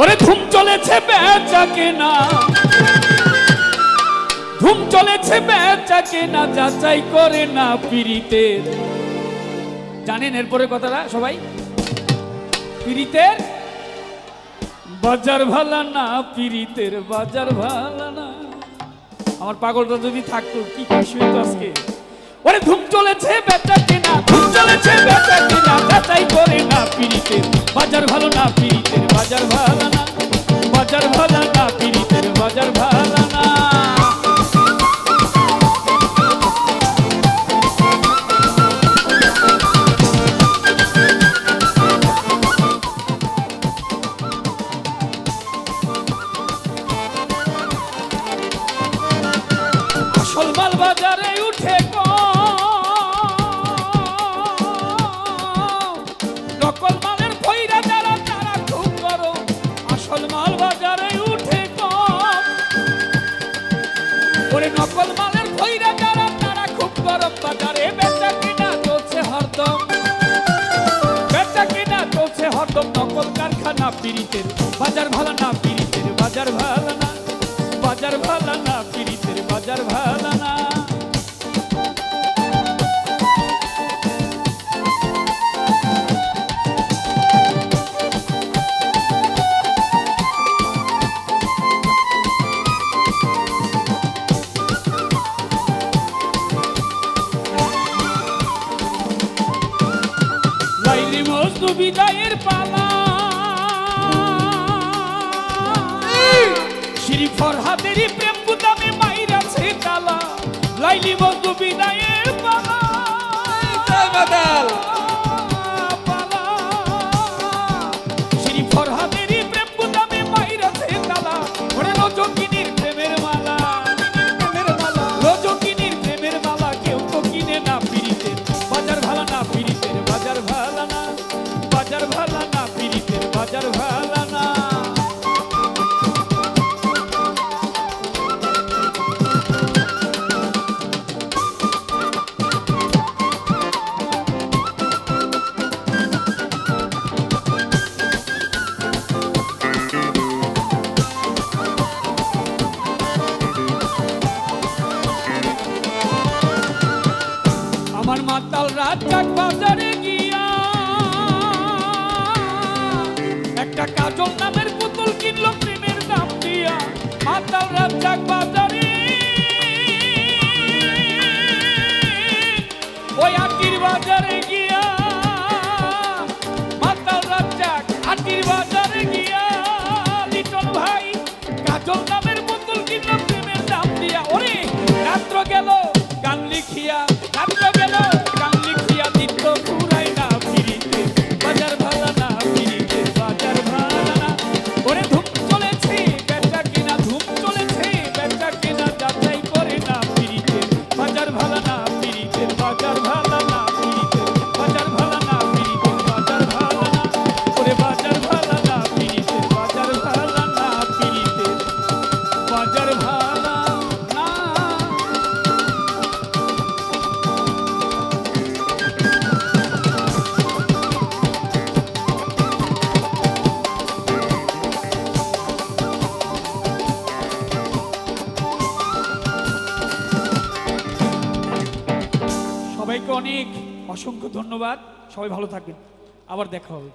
ওরে ধুম চলেছে বেচা কেনা। ধুম চলেছে বেচা কেনা, যাচাই করে না পিরিতের জানেন এরপরে কথাটা সবাই? পিরিতের বাজার ভালা না পিরিতের বাজার ভালা না। আমার পাগলটা যদি থাকতো, কি খুশি হইতো আজকে। ওরে ধুম চলেছে বেচা কেনা, ধুম চলেছে বেচা কেনা, যাচাই করে না পিরিতের বাজার ভালো না পিরিতের হরদম নকল কারখানা পিরিতের বাজার ভালো না পিরিতের বাজার ভালো না বাজার ভালো না পিরিতের বাজার ভালো না লাইলি মজনু বিজয়ের পালা। শ্রী ফরহাদেরই প্রেম গুদামে মাইরাছে তালা লাইলি বন্ধু বিদায়ের পালা। বাজার ভালা না পিরিতের বাজার ভালা না। আমার মাতাল রাত বাজারে বাজারে। গিয়া মাতাল যাক আটির বাজারে সবাইকে অনেক অসংখ্য ধন্যবাদ। সবাই ভালো থাকবেন। আবার দেখা হবে।